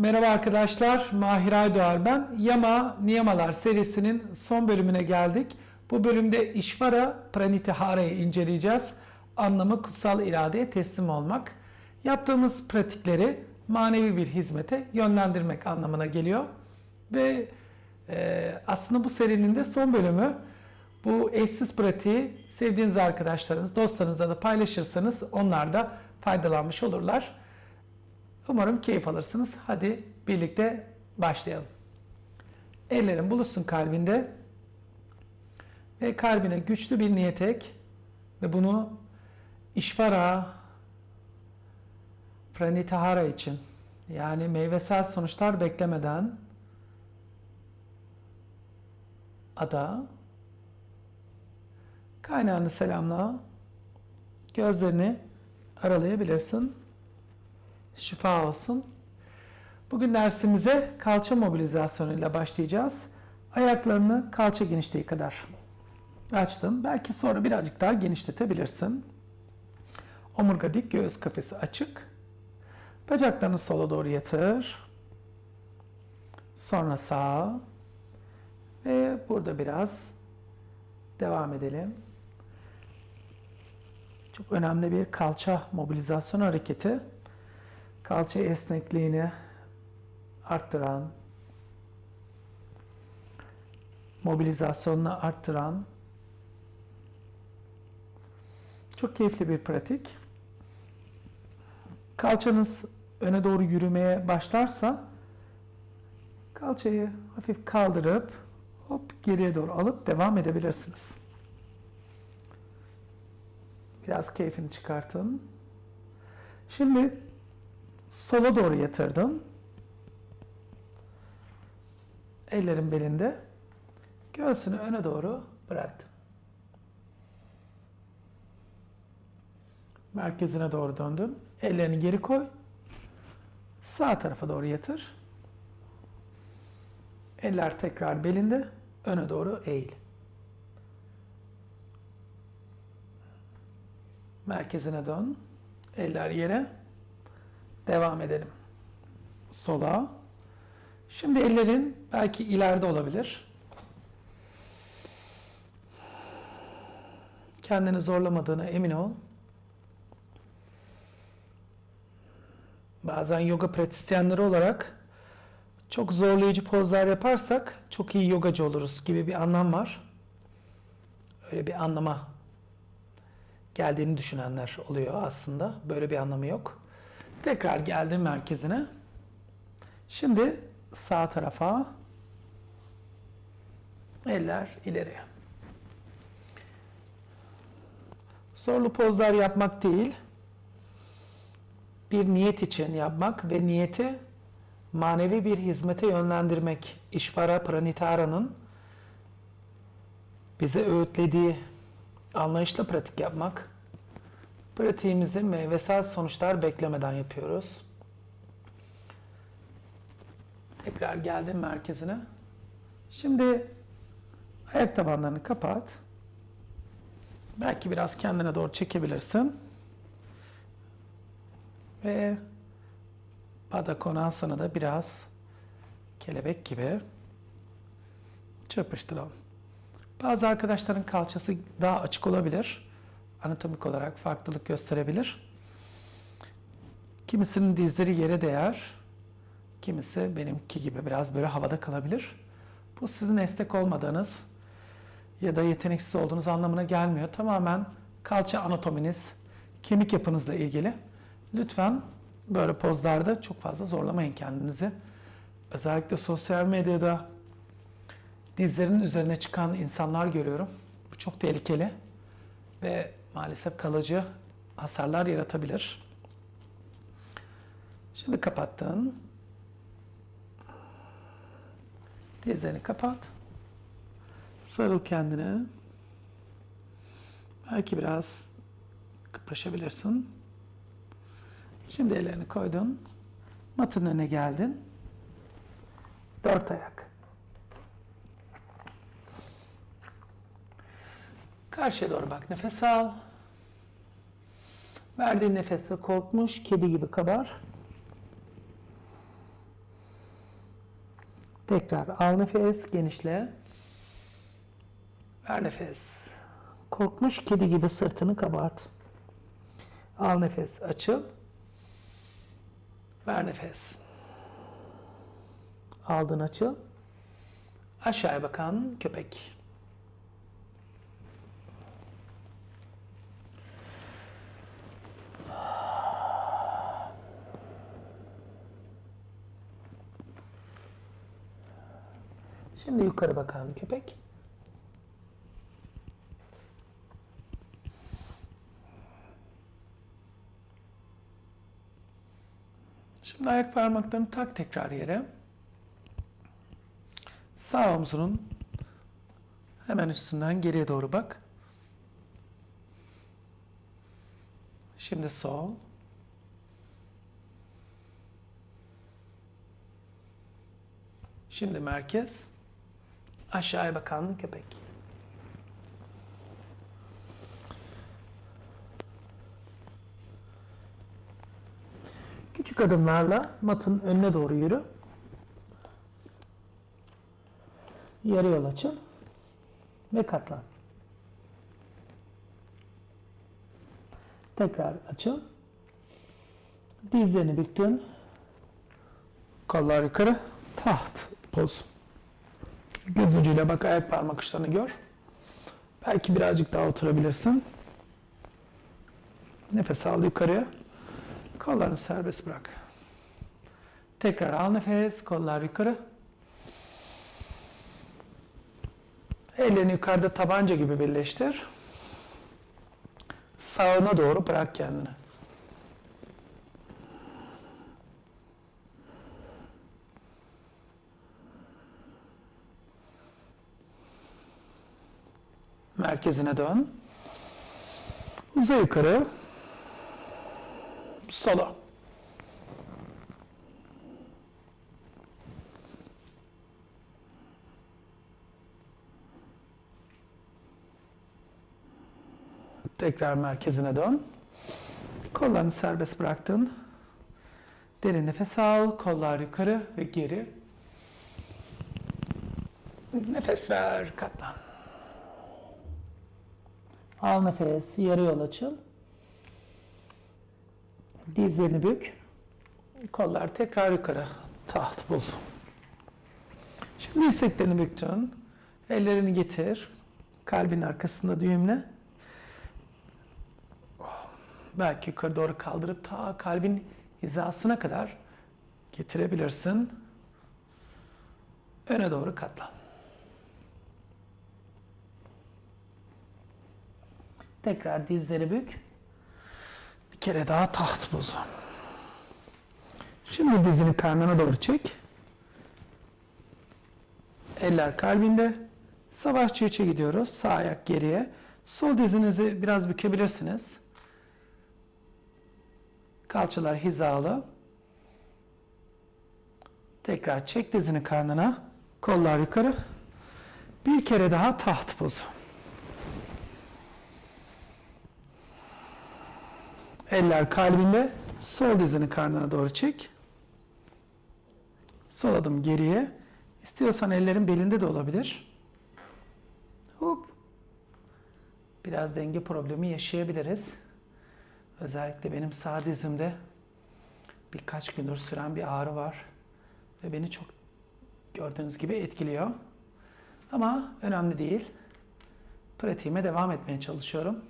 Merhaba arkadaşlar, Mahir Aydoğar ben. Yama Niyamalar serisinin son bölümüne geldik. Bu bölümde İşvara Pranitihara'yı inceleyeceğiz. Anlamı kutsal iradeye teslim olmak. Yaptığımız pratikleri manevi bir hizmete yönlendirmek anlamına geliyor. Ve e, aslında bu serinin de son bölümü. Bu eşsiz pratiği sevdiğiniz arkadaşlarınız, dostlarınızla da paylaşırsanız onlar da faydalanmış olurlar. Umarım keyif alırsınız. Hadi birlikte başlayalım. Ellerin buluşsun kalbinde ve kalbine güçlü bir niyet ek ve bunu işvara pranitahara için yani meyvesel sonuçlar beklemeden ada kaynağını selamla gözlerini aralayabilirsin şifa olsun. Bugün dersimize kalça mobilizasyonu ile başlayacağız. Ayaklarını kalça genişliği kadar açtın. Belki sonra birazcık daha genişletebilirsin. Omurga dik, göğüs kafesi açık. Bacaklarını sola doğru yatır. Sonra sağa. Ve burada biraz devam edelim. Çok önemli bir kalça mobilizasyon hareketi kalça esnekliğini arttıran, mobilizasyonunu arttıran çok keyifli bir pratik. Kalçanız öne doğru yürümeye başlarsa kalçayı hafif kaldırıp hop geriye doğru alıp devam edebilirsiniz. Biraz keyfini çıkartın. Şimdi sola doğru yatırdım. Ellerim belinde. Göğsünü öne doğru bıraktım. Merkezine doğru döndüm. Ellerini geri koy. Sağ tarafa doğru yatır. Eller tekrar belinde. Öne doğru eğil. Merkezine dön. Eller yere. Devam edelim. Sola. Şimdi ellerin belki ileride olabilir. Kendini zorlamadığına emin ol. Bazen yoga pratisyenleri olarak çok zorlayıcı pozlar yaparsak çok iyi yogacı oluruz gibi bir anlam var. Öyle bir anlama geldiğini düşünenler oluyor aslında. Böyle bir anlamı yok. Tekrar geldim merkezine. Şimdi sağ tarafa eller ileriye. Zorlu pozlar yapmak değil, bir niyet için yapmak ve niyeti manevi bir hizmete yönlendirmek. İşvara Pranitara'nın bize öğütlediği anlayışla pratik yapmak. Pratiğimizi meyvesel sonuçlar beklemeden yapıyoruz. Tekrar geldim merkezine. Şimdi ayak tabanlarını kapat. Belki biraz kendine doğru çekebilirsin. Ve Pada Konasana da biraz kelebek gibi çırpıştıralım. Bazı arkadaşların kalçası daha açık olabilir anatomik olarak farklılık gösterebilir. Kimisinin dizleri yere değer, kimisi benimki gibi biraz böyle havada kalabilir. Bu sizin esnek olmadığınız ya da yeteneksiz olduğunuz anlamına gelmiyor. Tamamen kalça anatominiz, kemik yapınızla ilgili. Lütfen böyle pozlarda çok fazla zorlamayın kendinizi. Özellikle sosyal medyada dizlerinin üzerine çıkan insanlar görüyorum. Bu çok tehlikeli ve maalesef kalıcı hasarlar yaratabilir. Şimdi kapattın. Dizlerini kapat. Sarıl kendine. Belki biraz kıpraşabilirsin. Şimdi ellerini koydun. Matın önüne geldin. Dört ayak. Karşıya doğru bak. Nefes al. Verdiğin nefeste korkmuş, kedi gibi kabar. Tekrar al nefes, genişle. Ver nefes. Korkmuş kedi gibi sırtını kabart. Al nefes, açıl. Ver nefes. Aldın, açıl. Aşağıya bakan köpek. Şimdi yukarı bakan köpek. Şimdi ayak parmaklarını tak tekrar yere. Sağ omzunun hemen üstünden geriye doğru bak. Şimdi sol. Şimdi merkez. Aşağıya bakan köpek. Küçük adımlarla matın önüne doğru yürü. Yarı yol açıl ve katlan. Tekrar açıl. Dizlerini büktün. Kollar yukarı. Taht poz. Göz ucuyla bak ayak parmak uçlarını gör. Belki birazcık daha oturabilirsin. Nefes al yukarıya. Kollarını serbest bırak. Tekrar al nefes. Kollar yukarı. Ellerini yukarıda tabanca gibi birleştir. Sağına doğru bırak kendini. Merkezine dön. Uza yukarı. Sola. Tekrar merkezine dön. Kollarını serbest bıraktın. Derin nefes al. Kollar yukarı ve geri. Nefes ver. Katlan. Al nefes. Yarı yol açıl. Dizlerini bük. Kollar tekrar yukarı. Taht bul. Şimdi dirseklerini büktün. Ellerini getir. Kalbin arkasında düğümle. Belki yukarı doğru kaldırıp ta kalbin hizasına kadar getirebilirsin. Öne doğru katlan. Tekrar dizleri bük. Bir kere daha taht bozu. Şimdi dizini karnına doğru çek. Eller kalbinde. Savaşçı üçe gidiyoruz. Sağ ayak geriye. Sol dizinizi biraz bükebilirsiniz. Kalçalar hizalı. Tekrar çek dizini karnına. Kollar yukarı. Bir kere daha taht pozu. Eller kalbinde. Sol dizini karnına doğru çek. Sol adım geriye. İstiyorsan ellerin belinde de olabilir. Hop. Biraz denge problemi yaşayabiliriz. Özellikle benim sağ dizimde birkaç gündür süren bir ağrı var. Ve beni çok gördüğünüz gibi etkiliyor. Ama önemli değil. Pratiğime devam etmeye çalışıyorum.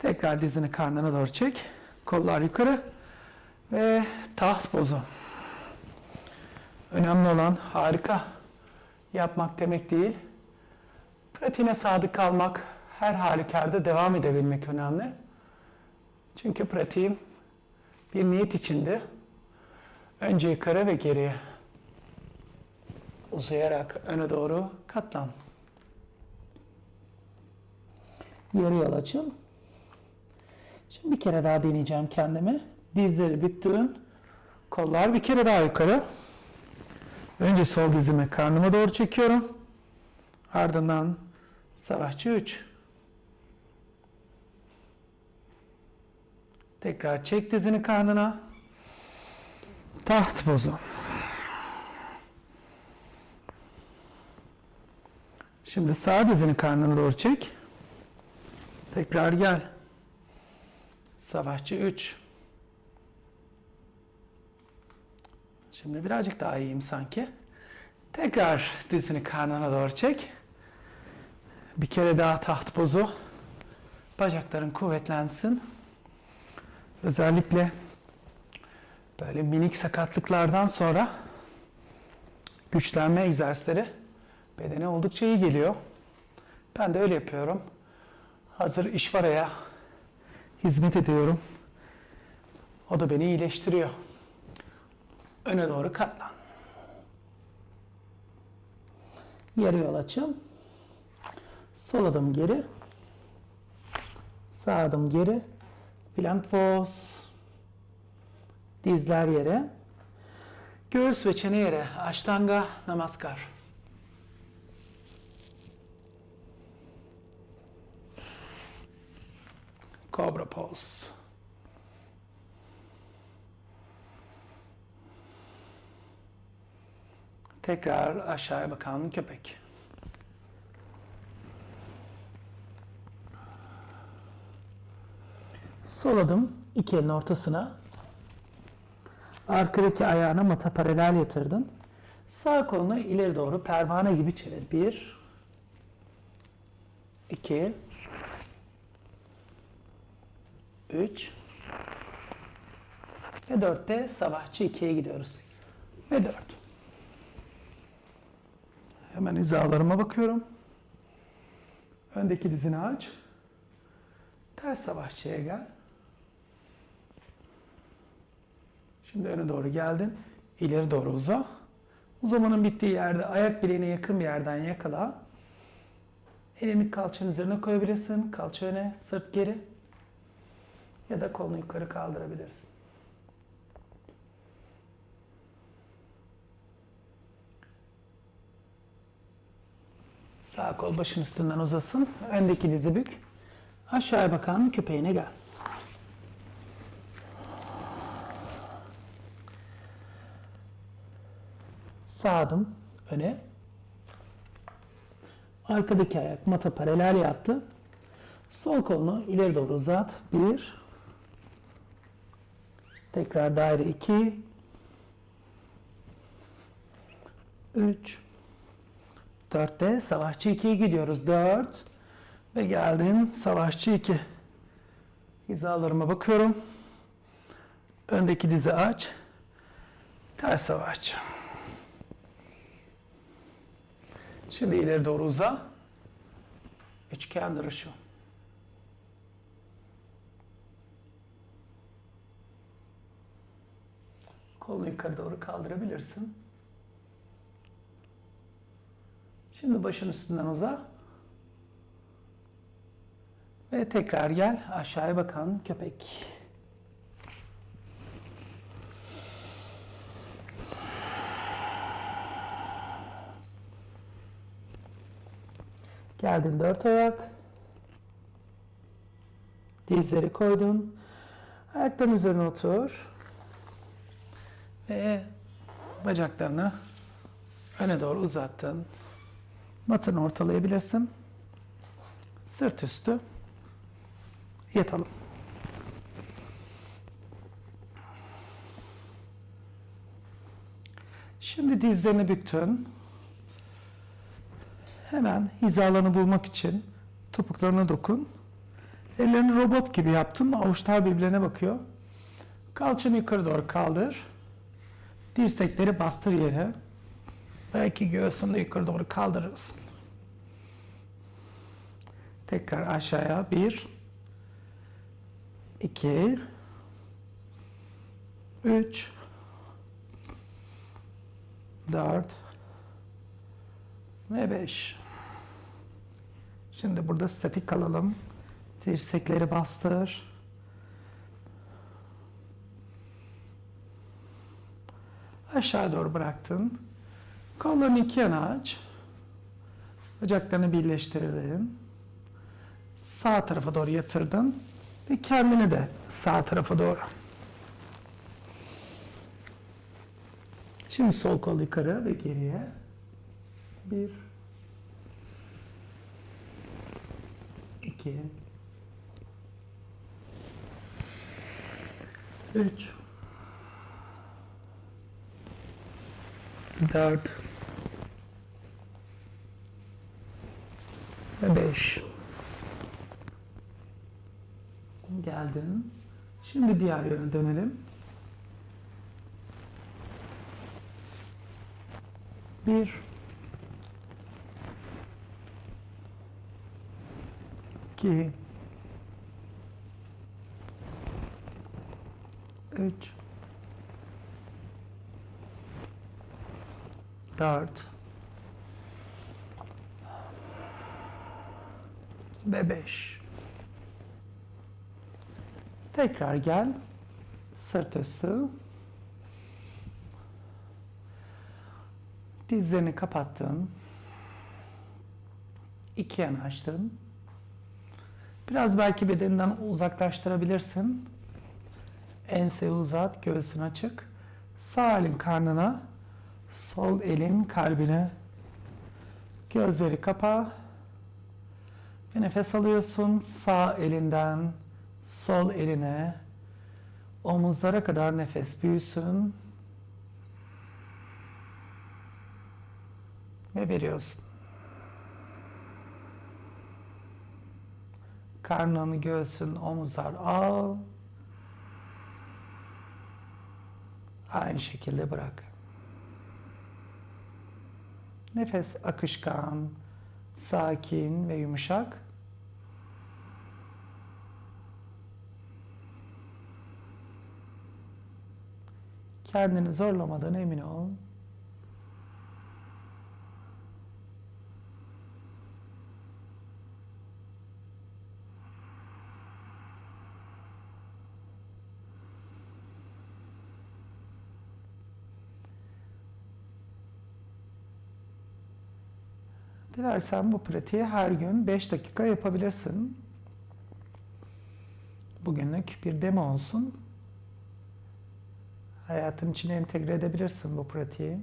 Tekrar dizini karnına doğru çek. Kollar yukarı. Ve taht bozu. Önemli olan harika yapmak demek değil. Pratiğine sadık kalmak, her halükarda devam edebilmek önemli. Çünkü pratiğim bir niyet içinde önce yukarı ve geriye uzayarak öne doğru katlan. Yarı yol açıl. Şimdi bir kere daha deneyeceğim kendimi. Dizleri büktün. Kollar bir kere daha yukarı. Önce sol dizimi karnıma doğru çekiyorum. Ardından savaşçı 3. Tekrar çek dizini karnına. Taht bozu. Şimdi sağ dizini karnına doğru çek. Tekrar gel. Savaşçı 3. Şimdi birazcık daha iyiyim sanki. Tekrar dizini karnına doğru çek. Bir kere daha taht pozu. Bacakların kuvvetlensin. Özellikle böyle minik sakatlıklardan sonra güçlenme egzersizleri bedene oldukça iyi geliyor. Ben de öyle yapıyorum. Hazır iş var ya hizmet ediyorum. O da beni iyileştiriyor. Öne doğru katlan. Yarı yol açıl. Sol adım geri. Sağ adım geri. Plank pose. Dizler yere. Göğüs ve çene yere. Ashtanga namaskar. Cobra pose. Tekrar aşağıya bakan köpek. Sol adım iki elin ortasına. Arkadaki ayağını mata paralel yatırdın. Sağ kolunu ileri doğru pervane gibi çevir. Bir, iki, üç ve dörtte savaşçı ikiye gidiyoruz. Ve dört. Hemen hizalarıma bakıyorum. Öndeki dizini aç. Ters savaşçıya gel. Şimdi öne doğru geldin. İleri doğru uza. Uzamanın bittiği yerde ayak bileğine yakın bir yerden yakala. Elini kalçanın üzerine koyabilirsin. Kalça öne, sırt geri. Ya da kolunu yukarı kaldırabilirsin. Sağ kol başın üstünden uzasın. Öndeki dizi bük. Aşağıya bakan köpeğine gel. Sağ adım öne. Arkadaki ayak mata paralel yattı. Sol kolunu ileri doğru uzat. Bir. Tekrar daire iki. Üç. Dörtte savaşçı ikiye gidiyoruz. Dört. Ve geldin savaşçı iki. Hizalarıma bakıyorum. Öndeki dizi aç. Ters savaşçı. Şimdi ileri doğru uza. Üçgen duruşu. Kolunu yukarı doğru kaldırabilirsin. Şimdi başın üstünden uza. Ve tekrar gel aşağıya bakan köpek. Geldin dört ayak. Dizleri koydun. Ayakların üzerine otur. Ve bacaklarını öne doğru uzattın. Matını ortalayabilirsin. Sırt üstü. Yatalım. Şimdi dizlerini büktün. Hemen hizalarını bulmak için topuklarına dokun. Ellerini robot gibi yaptın. Avuçlar birbirine bakıyor. Kalçanı yukarı doğru kaldır. Dirsekleri bastır yere. Belki göğsünü yukarı doğru kaldırırsın. Tekrar aşağıya. Bir. iki, Üç. Dört. Ve beş. Şimdi burada statik kalalım. Dirsekleri bastır. Aşağı doğru bıraktın. Kollarını iki yana aç. Bacaklarını birleştirdin. Sağ tarafa doğru yatırdın. Ve kendini de sağ tarafa doğru. Şimdi sol kol yukarı ve geriye. Bir, 2 3 4 ve 5 Geldin. Şimdi diğer yöne dönelim. Bir. İki. Üç. Dört. Ve beş. Tekrar gel. Sırt üstü. Dizlerini kapattın. İki yana açtın. Biraz belki bedeninden uzaklaştırabilirsin. Enseyi uzat, göğsün açık. Sağ elin karnına, sol elin kalbine. Gözleri kapa. Ve nefes alıyorsun. Sağ elinden sol eline, omuzlara kadar nefes büyüsün. Ve veriyorsun. Karnını, göğsün, omuzlar al. Aynı şekilde bırak. Nefes akışkan, sakin ve yumuşak. Kendini zorlamadan emin ol. Dilersen bu pratiği her gün 5 dakika yapabilirsin. Bugünlük bir demo olsun. Hayatın içine entegre edebilirsin bu pratiği.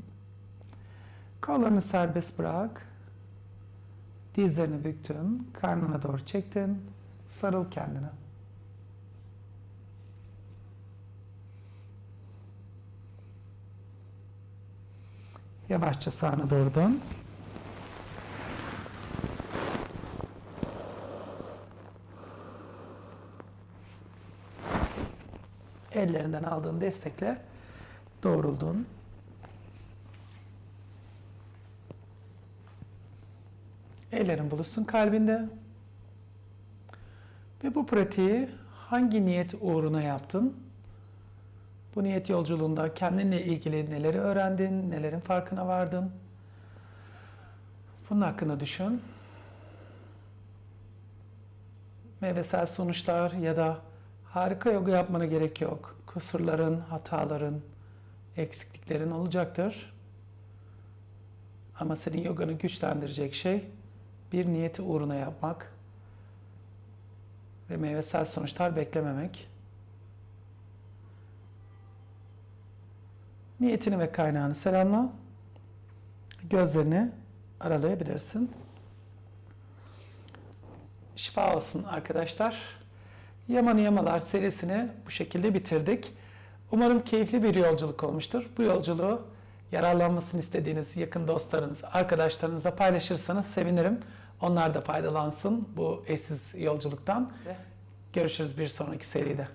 Kollarını serbest bırak. Dizlerini büktün. Karnına doğru çektin. Sarıl kendine. Yavaşça sağına doğru dön. Ellerinden aldığın destekle doğruldun. Ellerin buluşsun kalbinde. Ve bu pratiği hangi niyet uğruna yaptın? Bu niyet yolculuğunda kendinle ilgili neleri öğrendin, nelerin farkına vardın? Bunun hakkında düşün. Meyvesel sonuçlar ya da harika yoga yapmana gerek yok. Kusurların, hataların, eksikliklerin olacaktır. Ama senin yoganı güçlendirecek şey bir niyeti uğruna yapmak ve meyvesel sonuçlar beklememek. Niyetini ve kaynağını selamla. Gözlerini aralayabilirsin. Şifa olsun arkadaşlar. Yaman Yamalar serisini bu şekilde bitirdik. Umarım keyifli bir yolculuk olmuştur. Bu yolculuğu yararlanmasını istediğiniz yakın dostlarınız, arkadaşlarınızla paylaşırsanız sevinirim. Onlar da faydalansın bu eşsiz yolculuktan. Görüşürüz bir sonraki seride.